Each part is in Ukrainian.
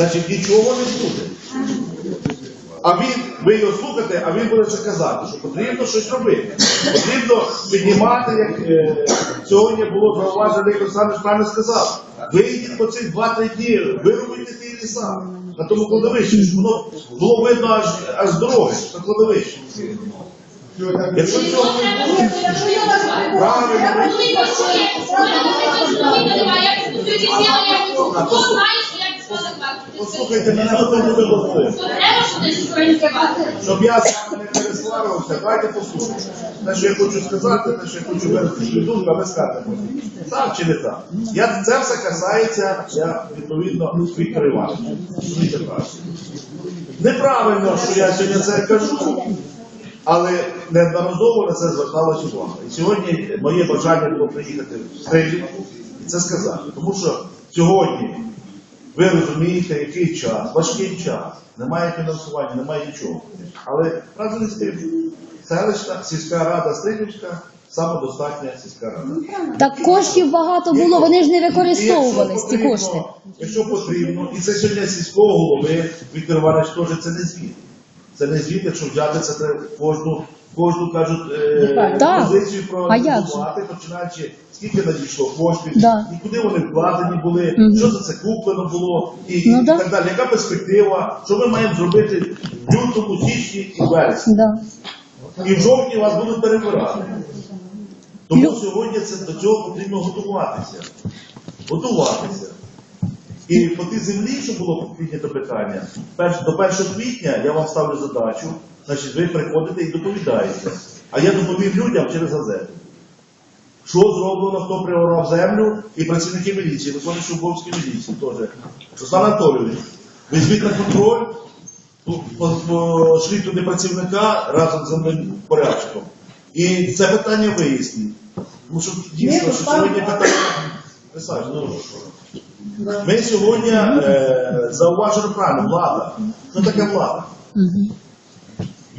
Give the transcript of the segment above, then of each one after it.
значить нічого не буде. А він, ви його слухаєте, а він буде ще казати, що потрібно щось робити. Потрібно піднімати, як е, сьогодні було зауважено, як Олександр правильно сказав. Вийдіть по цих 2-3 дні, вирубуйте ті ліса на тому кладовищі, щоб воно було видно аж, аж дороги на кладовищі. Якщо цього не буде, правильно, послухайте мене, потім буде говорити. Щоб я сам не пересварювався, давайте послухайте. Те, що я хочу сказати, те, що я хочу виразити свою думку, а ви скажете. Так чи не так? Я, це все касається, я відповідно Віктора Івановича. Правильно. Неправильно, що я сьогодні це кажу, але неодноразово на це зверталася увага. І сьогодні моє бажання було приїхати в Стрижівку і це сказати. Тому що сьогодні ви розумієте, який час, важкий час, немає фінансування, немає нічого. Але разом із тим, селищна сільська рада Стрижівська самодостатня сільська рада. Так коштів багато було, вони ж не використовувались, ці потрібно- кошти. Якщо потрібно, і це сьогодні сільського голови, Віктор Іванович теж це не звіт. Це не звіт, якщо взяти це кожну, кожну кажуть, е, Так. позицію проаналізувати, починаючи скільки надійшло коштів, Да. і куди вони вкладені були, Мгм. що за це куплено було, і, Ну і да. так далі. Яка перспектива, що ми маємо зробити в лютому, січні і вересні. Да. І в жовтні вас будуть перебирати. Тому Лю- сьогодні це до цього потрібно готуватися. Готуватися. І по тій землі, що було піднято питання, перш- до 1 квітня я вам ставлю задачу, значить ви приходите і доповідаєте. А я доповім людям через газету. Що зроблено, хто приорав землю, і працівники міліції, виконуючи обов'язки міліції теж. Руслан Анатолійович, візьміть на контроль, по- по- пошліть туди працівника разом з порядком. І це питання виясніть. Тому що дійсно, що сьогодні питання. Ну, Ми сьогодні е, зауважили правильно, влада. Що таке влада?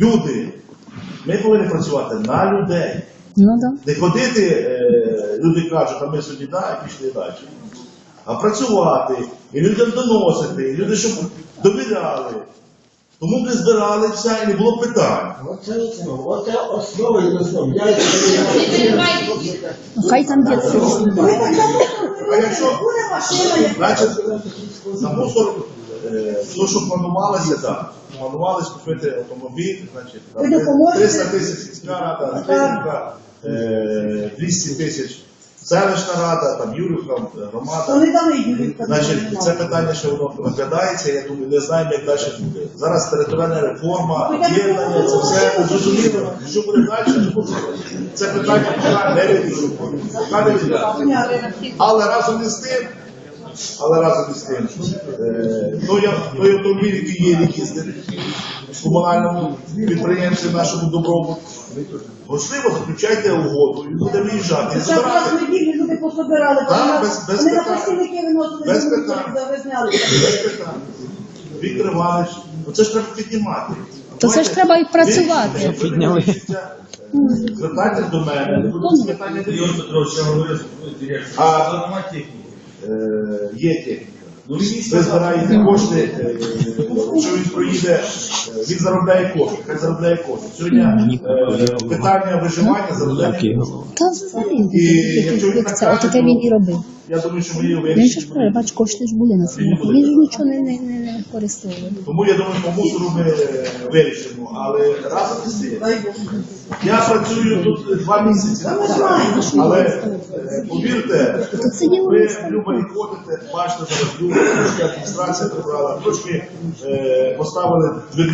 Люди. Ми повинні працювати на людей. Ну да. Не ходити, е, люди кажуть, а ми сьогодні да, і пішли далі. А працювати, і людям доносити, і люди, щоб довіряли. Тому ми збиралися і не було питань. Оце оце основа і основа. Я Хай там дід сидить. А якщо, значить, на мусор, е, то, що планувалося, так. Планувалось купити автомобіль, значить, там, 300 тисяч сільська рада, е, 200 тисяч селищна рада, там Юрівка, громада. не дали Юрій Значить, це питання, що воно розглядається, я думаю, не знаємо, як далі буде. Зараз територіальна реформа, об'єднання, це все зрозуміло. Що буде далі, не буде. Це питання поки не вирішено. Але разом із тим, але разом із тим, е, той, той автомобіль, який є, який їздить в комунальному підприємстві нашому добробут, можливо, заключайте угоду, і буде виїжджати. І Зараз раз неділі люди пособирали, Так, без- без вони на питань. постійники виносили, Без питань. завезняли. Без питань. Віктор Іванович, ну це ж треба піднімати. То це ж треба і працювати. Підняли. Звертайтесь до мене. Це питання не Юрій Петрович, я говорю з директором. А- Це нема техніки. Е, є техніка. Ну, Ви збираєте кошти, е, якщо він проїде, він заробляє кошти, хай заробляє кошти. Сьогодні е, питання виживання заробляє кошти. І якщо він так каже, отаке він і робив. Я думаю, що ми його Він ж вирішимо. бач, кошти ж були на цьому. Він ж нічого не, не, не, не використовував. Тому я думаю, по мусору ми вирішимо. Але разом із тим, я працюю тут два місяці, але е, повірте, Тут сиділи ви місце. в Любарі ходите, бачите, зараз люди, трошки адміністрація прибрала, трошки е, поставили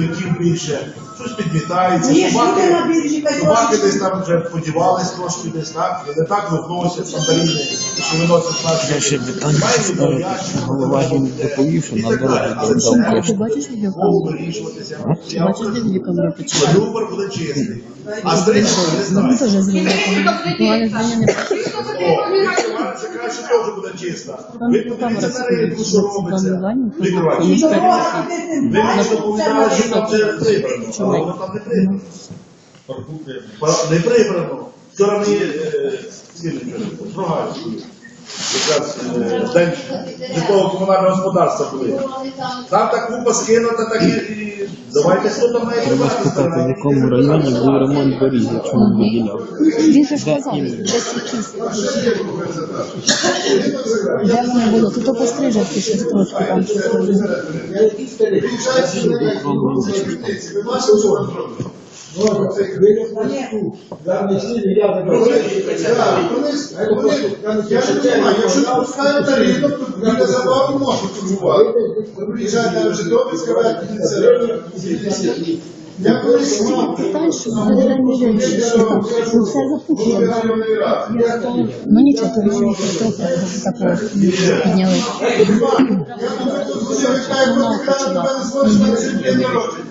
двірників більше, щось підмітається, Ні, собаки, люди на біржі, хай собаки десь там вже подівались трошки десь так, і не так вихнувся сандаліни, що виносять наші. Я ще питання ставив. Голова їм доповів, що на дорогу далі. Але дав це кошти. Ти бачиш Мов відеокамеру? вирішуватися. Бачиш, де відеокамеру почала? Любар буде чистий. А стрижка не Ну, знаю. теж з відеокамеру. Ну, але Женя не бачить. О, Віктор краще теж буде чисто. Ви подивіться на ринку, що робиться. Відкривайте. Іванович, ви мені доповідали, що там це прибрано, але воно там не прибрано. Не прибрано. Вчора мені, скільки прогальською. Якраз е, день житлового комунального господарства були. Там так купа скинута, так і, і давайте хто там має Треба спитати, в якому районі був ремонт доріг, якщо він виділяв. Він же ж казав, десь якісь. Де вони були? Тут пострижав ті щось трошки там. Я якісь старі. Може, це хвилю тут. Гарний сніг, я не бачу. Я ж не знаю, якщо не пускають тариф, то біля забору можна торгувати. Ви приїжджаєте в Житомир, я колись. Питань, що буде для мільйонів. Ну. Ну нічого, то рішення того такого підняли. Я кажу, якщо не народження, то сиди вдома і приймати пролету.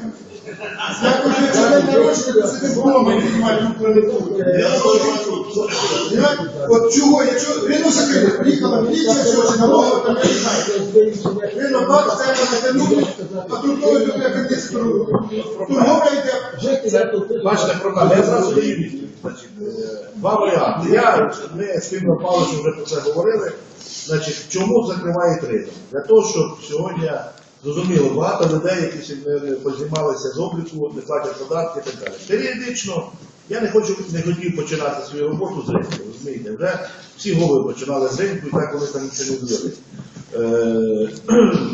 От чого, якщо ринок закрили, приїхала міліція сьогодні, налогова, там не знаю. Ринок бак, на натягнути, а тут той тут як кінець торговля йде. Бачите, проблема. Я зразу даю відповідь. Е, два варіанти. Я, ми з Кимом Павловичем вже про це говорили. Значить, чому закривають ринок? Для того, щоб сьогодні зрозуміло, багато людей, які познімалися з обліку, не платять податки і так далі. Періодично я не хочу, не хотів починати свою роботу з ринку. Розумієте, вже всі голови починали з ринку, і так вони там нічого не зробили. Е,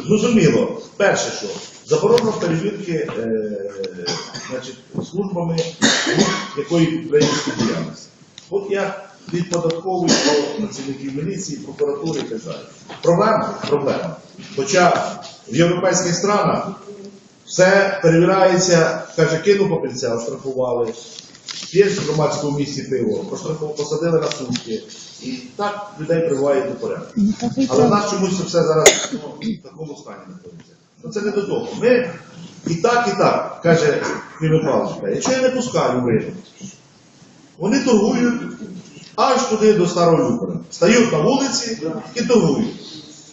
зрозуміло, перше, що заборона перевірки е, службами якої української діяльності. От я від податкової до працівників міліції, прокуратури і так далі. Проблема? Проблема. Хоча в європейських странах все перевіряється, каже, кинув папірця, оштрафували. Є в громадському місці пиво, посадили на сутки. І так людей прививають до порядку. Ну Але в нас чомусь це все зараз ну, в такому стані знаходиться. Ну це не до того. Ми і так, і так, каже Павлович, якщо я не пускаю в ринок, вони торгують аж туди до старого Люкера. Стають на вулиці і торгують.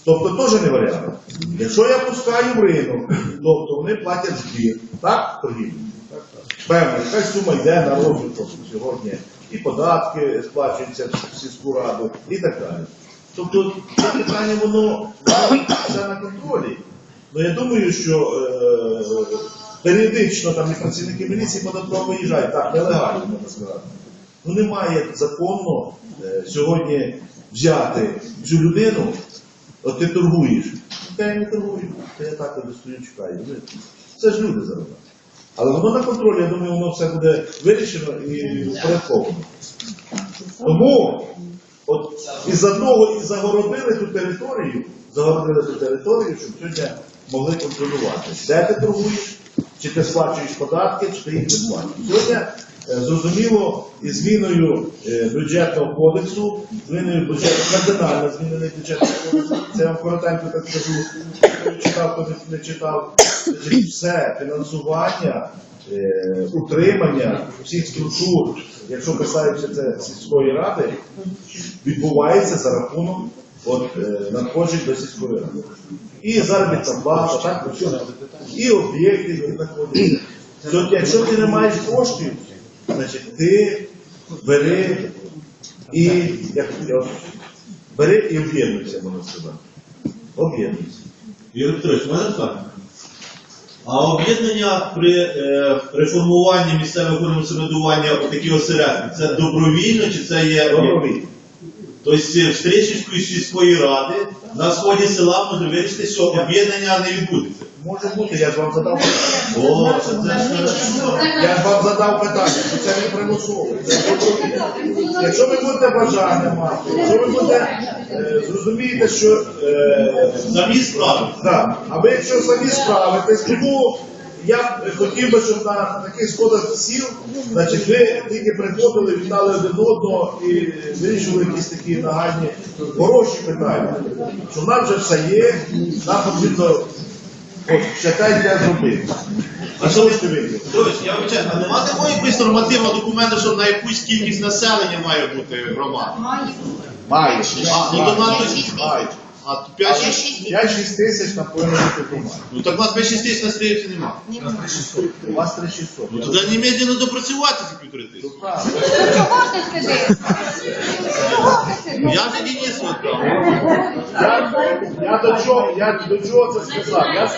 Тобто теж не варіант. Якщо я пускаю в ринок, тобто вони платять збір, так, торгівлю? Певно, якась сума йде на розвиток сьогодні. І податки сплачуються в сільську раду і так далі. Тобто це питання воно все на контролі. Ну я думаю, що е, періодично там і працівники міліції податково виїжджають, так, нелегально можна сказати. Ну немає законно е, сьогодні взяти цю людину, от ти торгуєш. Та я не торгую, та я так от стою, чекаю. Це ж люди заробляють. Але воно на контролі, я думаю, воно все буде вирішено і впорядковано. Тому от із-за того і загородили ту територію, загородили ту територію, щоб сьогодні могли контролювати, де ти торгуєш, чи ти сплачуєш податки, чи ти їх не сплачуєш. Сьогодні зрозуміло, і зміною е, бюджетного кодексу, зміною бюджету, кардинально змінений бюджетний кодекс, це я вам коротенько так скажу, хто читав, хто не- читав, все фінансування, е, утримання всіх структур, якщо касається це сільської ради, відбувається за рахунок от, е, надходжень до сільської ради. І заробітна плата, так, і об'єкти, які знаходяться. Тобто, якщо ти не маєш коштів, значить ти бери і як бери і об'єднуйся, можна сказати. Об'єднуйся. Ігор Петрович, мене питання. А об'єднання при е, реформуванні місцевого органу самоврядування у такі осередки, це добровільно чи це є Добровільно. Тобто в Стрічівської сільської ради на сході села може вирішити, що об'єднання не відбудеться. Може бути, я ж вам задав питання. О, це, це ж хорошо. Я ж вам задав питання, що це не примусово. Якщо ви будете бажання мати, якщо ви будете е, зрозумієте, що е, Самі справи. Да. А ви якщо самі справитесь, тому я б хотів би, щоб на таких сходах сіл, значить, ви тільки приходили, вітали один одного і вирішили якісь такі нагальні хороші питання. Що в нас вже все є, нам потрібно от, ще те для зробити. А що ви вийти? Петрович, я вибачаю, а нема такого якогось нормативного документу, що на якусь кількість населення має бути громада? Маєш. А, ну то на Маєш. А 5-6 5-6 тисяч на повинні бути громади. Ну так у нас 5-6 тисяч на стрільці немає. У вас 3600. Ну тоді немедленно допрацювати ці півтори тисячі. Правильно. Чого ти сидиш? Я вже Денису віддав. Я, я до чого, я до чого це сказав? Я